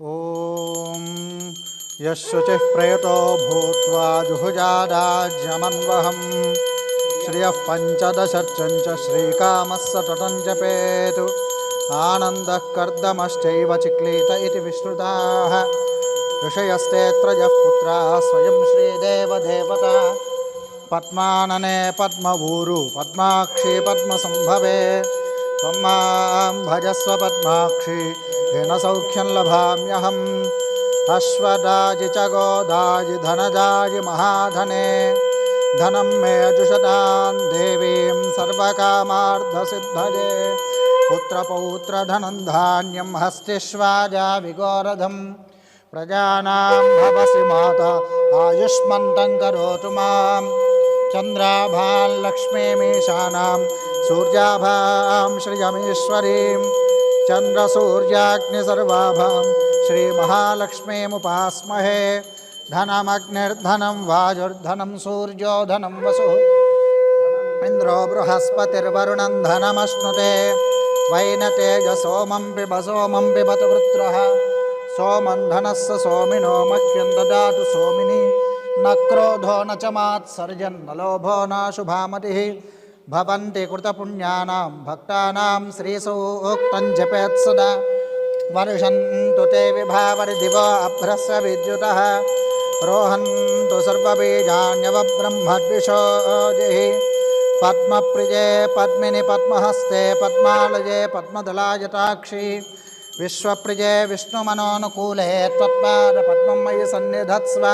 ॐ यः शुचिः प्रयतो भूत्वा जुहुजादाज्यमन्वहं श्रियः पञ्चदशर्चञ्च श्रीकामः सततं जपेतु आनन्दः कर्दमश्चैव चिक्लीत इति विश्रुताः ऋषयस्तेऽत्रजः पुत्राः स्वयं श्रीदेवदेवता पद्मानने पद्मभूरु पद्माक्षी पद्मसम्भवे भजस्व पद्माक्षी, येन सौख्यं लभाम्यहम्। अश्वदाजि च गोदाजि धनदाजि महाधने, धनं मे जुषतां देवीं सर्वकामार्धसिद्धये। पुत्रपौत्रधनं धान्यं हस्तिष्वाजा विगोरधम्। प्रजानां भवसि माता, आयुष्मन्तं करोतु माँ चन्द्राभां लक्ष्मीमीशानां सूर्याभां श्रियमीश्वरीं चन्द्रसूर्याग्निसर्वाभां श्रीमहालक्ष्मीमुपास्महे धनमग्निर्धनं वाजुर्धनं सूर्यो धनं वसुः इन्द्रो बृहस्पतिर्वरुणं धनमश्नुते वैनतेजसोमं पिब सोमं पिबतु वृत्रः सोमं धनस्य सोमिनो मह्यं ददातु सोमिनि न क्रोधो न च लोभो न शुभामतिः भवन्ति कृतपुण्यानां भक्तानां श्रीसूक्तं जपेत् सदा। वर्षन्तु ते विभावरिदिव अभ्रस्य विद्युतः। रोहन्तु सर्वबीजान्यवब्रह्मद्विषोजिः पद्मप्रिये पद्मिनि पद्महस्ते पद्मालये पद्मदलायताक्षी विश्वप्रिये विष्णुमनोनुकूले त्वत्पादपद्मं मयि सन्निधत्स्व।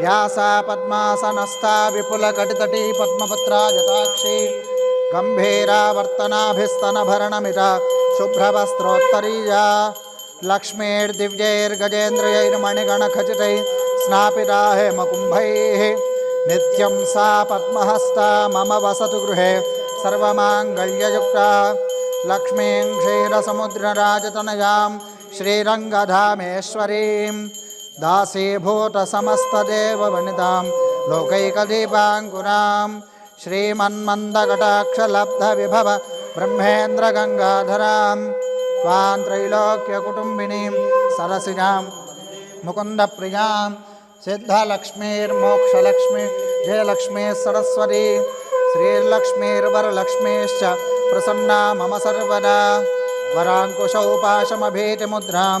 व्यासा पद्मासनस्था विपुलकटितटी पद्मपत्रा जटाक्षी गम्भीरावर्तनाभिस्तनभरणमिता शुभ्रवस्त्रोत्तरीया लक्ष्मीर्दिव्यैर्गजेन्द्रियैर्मणिगणखचितैः स्नापिता हेमकुम्भैः नित्यं सा पद्महस्ता मम वसतु गृहे, सर्वमाङ्गल्ययुक्ता। लक्ष्मीं क्षीरसमुद्रराजतनयां श्रीरङ्गधामेश्वरीं दासीभूतसमस्तदेववनितां लोकैकदीपाङ्कुरां श्रीमन्मन्दकटाक्षलब्धविभव ब्रह्मेन्द्रगङ्गाधरां त्वां त्रैलोक्यकुटुम्बिनीं सरसिजां मुकुन्दप्रियाँ सिद्धलक्ष्मीर्मोक्षलक्ष्मी जयलक्ष्मी सरस्वती श्रीर्लक्ष्मीर्वरलक्ष्मीश्च प्रसन्ना मम सर्वदा वराङ्कुशौपाशमभीतिमुद्रां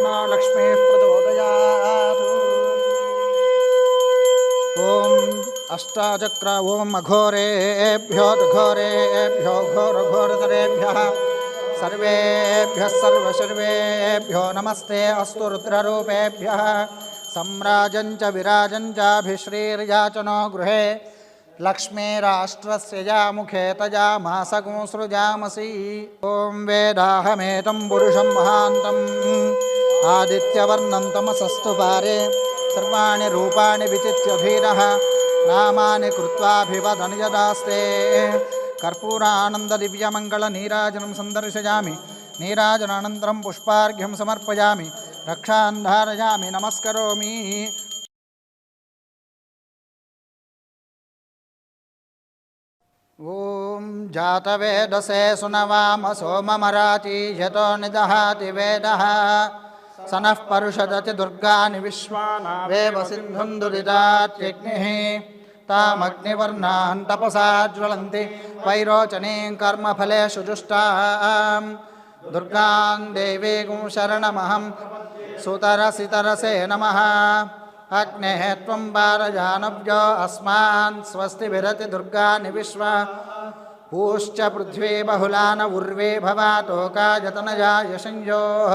तन्नो लक्ष्मीः अष्टाचक्र, ॐ अघोरेभ्यो घोरेभ्यो घोरघोरतरेभ्यः सर्वेभ्यः नमस्ते अस्तु रुद्ररूपेभ्यः, सम्राजं च विराजं चाभिश्रीर्याचनो गृहे, लक्ष्मीराष्ट्रस्य यामुखे तजामासगुंसृजामसि ॐ वेदाहमेतं पुरुषं महान्तम् आदित्यवर्णं तमसस्तु पारे सर्वाणि रूपाणि विचित्य धीरः नामानि कृत्वाभिवदन् यदास्ते। कर्पूरानन्ददिव्यमङ्गलनीराजनं सन्दर्शयामि, नीराजनानन्तरं पुष्पार्घ्यं समर्पयामि रक्षान् धारयामि, नमस्करोमि। ॐ जातवेदसे सुनवाम सोममराति यतो निदहाति वेदः। स नः परुषदति दुर्गानि विश्वानावेव सिन्धुं दुरितात्यग्निः तामग्निवर्णान् तपसा ज्वलन्ति, वैरोचनीं कर्मफलेषु जुष्टां दुर्गां देवीं शरणमहं सुतरसितरसे नमः। अग्नेः त्वं पारजानव्यो अस्मान् स्वस्ति विरति दुर्गानि विश्वा। पूश्च पृथ्वी बहुलान उर्वे भवातोका जतनया यशञ्जोः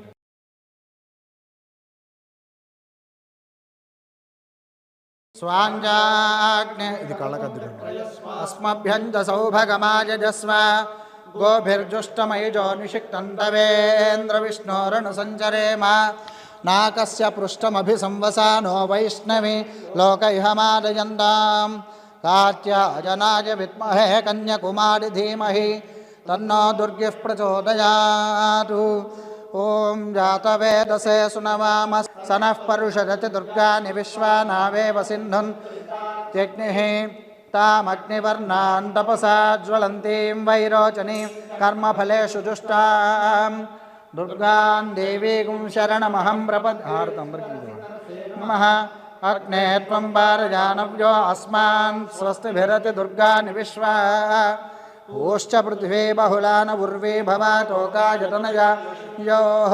स्वाञ्जाग्ने इति निषिक्तन्तवेन्द्र विष्णोरण सौभगमायजस्व गोभिर्जुष्टमयिजो निषिक्तन्तवेन्द्रविष्णोरणुसञ्चरेम नाकस्य पृष्ठमभिसंवसानो वैष्णवी लोक इहमादयन्ताम् कात्याजनाय विद्महे कन्यकुमारि धीमहि। तन्नो दुर्गिः प्रचोदयातु। దుర్గిః ప్రచోదయాతు ఓం జాతవేదసే సునవామ సనః పరుషరతి దుర్గాని విశ్వానావేవ సింధున్ జగ్నిః తామగ్నివర్ణాన్ తపసా జ్వలంతీం వైరోచనీం కర్మఫలేషు జుష్టాం దుర్గాం దేవీగుం శరణమహం ప్రపద్ నమః అగ్నే త్వం పారజానవ్యో అస్మాన్ స్వస్తిభిరతి ऊश्च पृथिवे बहुला न उर्वी भवाटोकाजतनया योः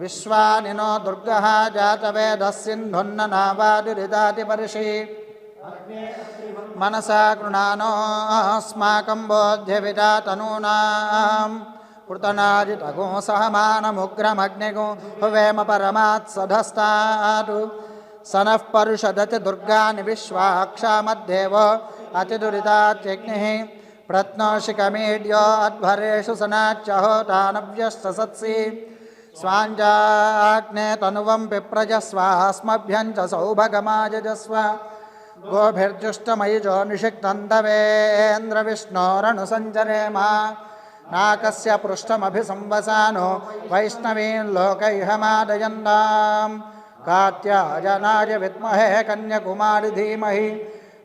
विश्वानिनो दुर्गः जातवेदस्सिन्धुन्ननावादिरिदातिपरिषि मनसा कृणानोऽस्माकं बोध्यविदा तनूनाम्। पृतनाजितगो सहमानमुग्रमग्निगो हुवेम परमात्सधस्तात् स नः परुषदति दुर्गानि विश्वाक्षामद्देव अतिदुरितात्यग्निः प्रत्नोषिकमीड्यो अध्वरेषु सनाच्चहोटानव्यस्तसत्सि स्वाञ्जाग्ने तनुवं पिप्रजस्वास्मभ्यं च सौभगमायजस्व गोभिर्जुष्टमयिजो निषिक्तन्दवेन्द्रविष्णोरनुसञ्जरेमा। नाकस्य पृष्ठमभिसंवसानो वैष्णवीं लोकैहमादयन्तां कात्यायनाय विद्महे कन्यकुमारि धीमहि।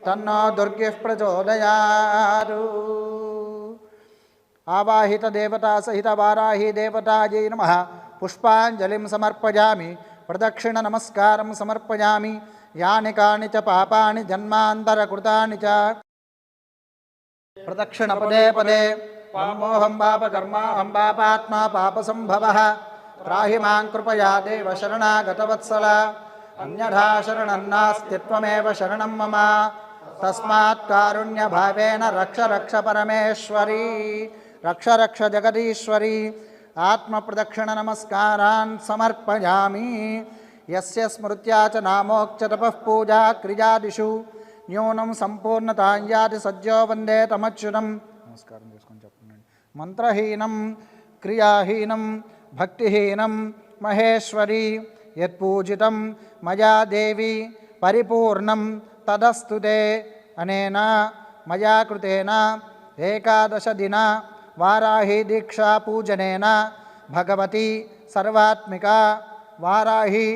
తన్నో దుర్గిః ప్రచోదయాతు ఆవాహిత దేవతా సహిత వారాహి దేవతాజై నమ. పుష్పాంజలిం సమర్పయామి. ప్రదక్షిణ నమస్కారం సమర్పయామి. యాని కాని చ పాపాని జన్మాంతరకృతాని చ. ప్రదక్షిణ పదే పదే. పామోహం పాప కర్మాహం పాపాత్మా పాప సంభవ త్రాహి మాం కృపయా దేవ శరణాగతవత్సల అన్యథా శరణం నాస్తిత్వమేవ శరణం మమ. तस्मात्कारुण्यभावेन रक्ष रक्ष परमेश्वरी रक्ष रक्ष जगदीश्वरी आत्मप्रदक्षिणनमस्कारान् समर्पयामि यस्य स्मृत्या च नामोक्ततपः पूजा क्रियादिषु న్యూనం సంపూర్ణతాంజాది సజ్జో వందే తమచ్యుతం నమస్కారం చేసుకొని చెప్పండి మంత్రహీనం క్రియాహీనం భక్తిహీనం మహేశ్వరి యత్పూజితం మయా దేవి పరిపూర్ణం तदस्तुते अनेन मया एकादश दिना वाराही दीक्षापूजनेन भगवती सर्वात्मिका वाराही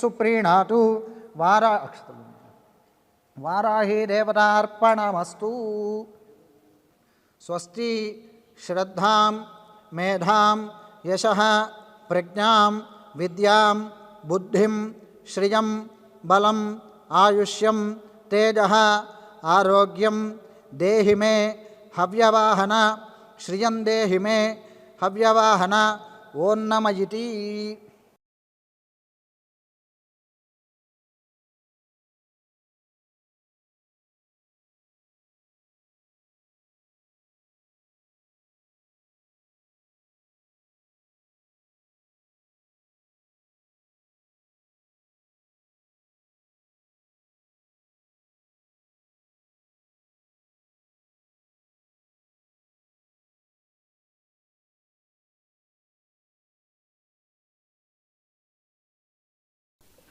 सुप्रीणातु वारा वाराही देवतार्पणमस्तु। स्वस्ति श्रद्धां, मेधां, यशः, प्रज्ञां, विद्यां, बुद्धिं, श्रियं बलं आयुष्यं तेज आरोग्यम देहि मे हव्यवाहन श्रियं देहि मे हव्यवाहन ओन्नमयिति।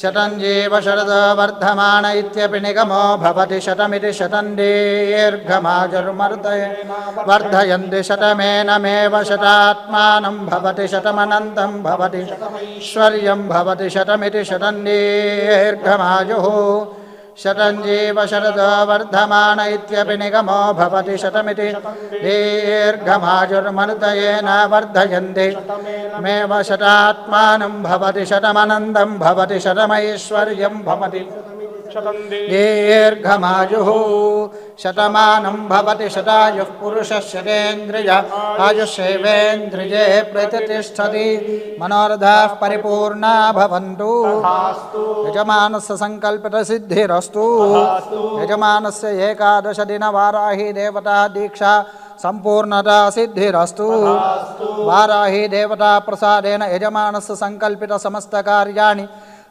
शतंजीव शरद वर्धम निगमो भवति शतमी शतं दीर्घमाजुर्मर्दये वर्धयन्ति शतमेनमेव शतात्मानं भवति शतमनन्तं भवति। ऐश्वर्यं भवति शतमिति शतं दीर्घमायुः शतञ्जीव शरदो वर्धम निगमो भवति शतमिति। दीर्घमाजुर्मनुतयेन वर्धयन्ति। मेव शतमनन्दं भवति शतमैश्वर्यं भवति। दीर्घमायुः शतमानं भवति शतायुः पुरुषः शतेन्द्रिय आयुष्येवेन्द्रिये प्रतिष्ठति मनोरथाः परिपूर्णा भवन्तु यजमानस्य सङ्कल्पितसिद्धिरस्तु यजमानस्य एकादशदिनवाराही देवता दीक्षा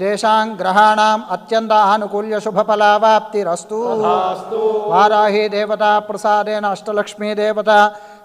तेषां ग्रहाणाम् अत्यन्त आनुकूल्यशुभफलावाप्तिरस्तु वाराही देवता प्रसादेन अष्टलक्ष्मी देवता